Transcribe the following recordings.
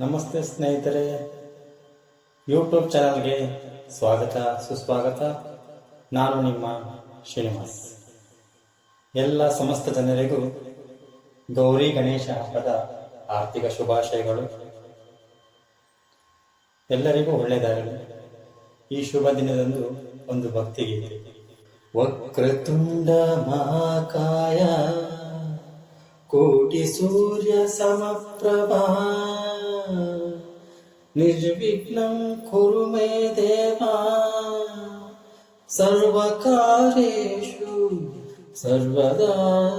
ನಮಸ್ತೆ ಸ್ನೇಹಿತರೆ. ಯೂಟ್ಯೂಬ್ ಚಾನಲ್ಗೆ ಸ್ವಾಗತ, ಸುಸ್ವಾಗತ. ನಾನು ನಿಮ್ಮ ಶ್ರೀನಿವಾಸ್. ಎಲ್ಲ ಸಮಸ್ತ ಜನರಿಗೂ ಗೌರಿ ಗಣೇಶ ಹಬ್ಬದ ಆರ್ಥಿಕ ಶುಭಾಶಯಗಳು. ಎಲ್ಲರಿಗೂ ಒಳ್ಳೆಯದಾಗಲಿ. ಈ ಶುಭ ದಿನದಂದು ಒಂದು ಭಕ್ತಿಗೀತೆ. ವಕ್ರತುಂಡ ಮಹಾಕಾಯ కోటి సూర్య సమప్రభా. నిర్విఘ్నం కురు మే దేవా. సర్వకార్యేషు సర్వదా.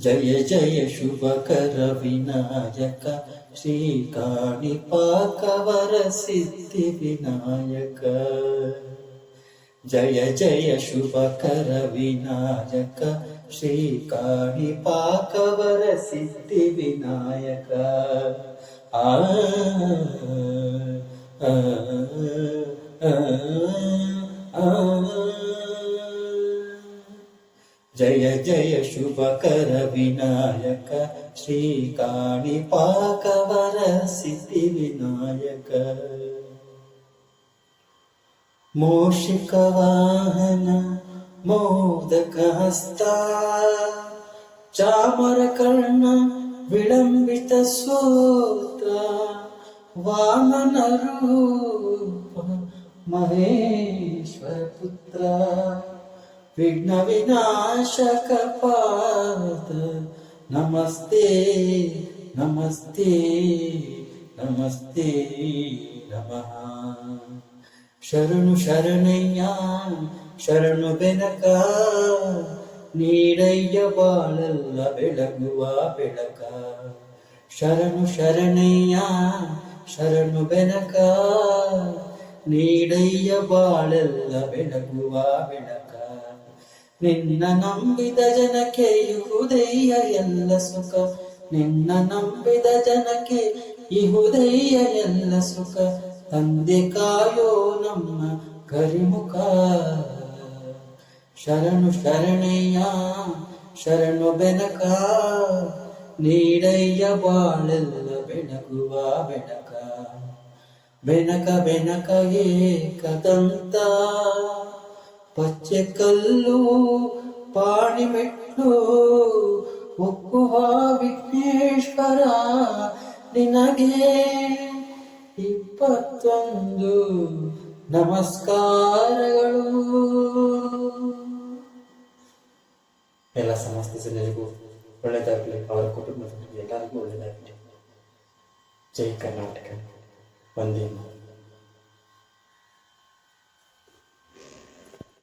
జయ జయ శుభకర వినాయక శ్రీకాణిపాకవర సిద్ధి వినాయక. జయ జయ శుభకర వినాయక श्रीकाणि सिद्धिविनायक आ जय जय शुभकर विनायक। श्रीकाणिपाकवर सिद्धिविनायक मोषिकवाहन मोदकहस्ता। चामरकर्ण विलम्बितसूत्र। महेश्वरपुत्र। विघ्नविनाशकपाद। नमस्ते नमस्ते नमस्ते नमः। ವಿಳಂಬಿತ ಸೂತ್ರ ವಾಮನ ರೂಪ ಮಹೇಶ್ವರ ಪುತ್ರ ವಿಘ್ನ ವಿನಾಶಕ ಪಾದ ನಮಸ್ತೆ ನಮಸ್ತೆ ನಮಸ್ತೆ ನಮಃ ಶರಣು ಶರಣಯ್ಯ ಶರಣು ಬೆನಕ ನೀಡಯ್ಯ ಬಾಳಲ್ಲ ಬೆಳಗುವ ಬೆಳಕ ಶರಣು ಶರಣಯ್ಯ ಶರಣು ಬೆನಕ ನೀಡಯ್ಯ ಬಾಳೆಲ್ಲ ಬೆಳಗುವ ಬೆಳಕ ನಿನ್ನ ನಂಬಿದ ಜನಕ್ಕೆ ಇಹುದಯ್ಯ ಎಲ್ಲ ಸುಖ ನಿನ್ನ ನಂಬಿದ ಜನಕ್ಕೆ ಇಹುದಯ್ಯ ಎಲ್ಲ ಸುಖ ತಂದೆ ಕಾಯೋ ನಮ್ಮ ಕರಿಮುಖ. ಶರಣು ಶರಣಯ್ಯ, ಶರಣು ಬೆನಕ, ನೀಡಯ್ಯ ಬಾಳೆಲ್ಲ ಬೆಳಗುವ ಬೆಳಕ ಬೆನಕ ಬೆನಕ ಏಕದಂತ ಪಚ್ಚೆ ಕಲ್ಲು ಪಾಣಿಮೆಟ್ಟು ಒಕ್ಕುವ ವಿಘ್ನೇಶ್ವರ, ನಿನಗೆ ಇಪ್ಪತ್ತೊಂದು. ನಮಸ್ಕಾರಗಳು. ಎಲ್ಲ ಸಮಸ್ತ ಜನರಿಗೂ ಒಳ್ಳೆಯದಾಗಲಿ ಅವರ ಕುಟುಂಬದವರಿಗೆ ಎಲ್ಲರಿಗೂ ಒಳ್ಳೆಯದಾಗಲಿ ಜೈ ಕರ್ನಾಟಕ. ವಂದೇ.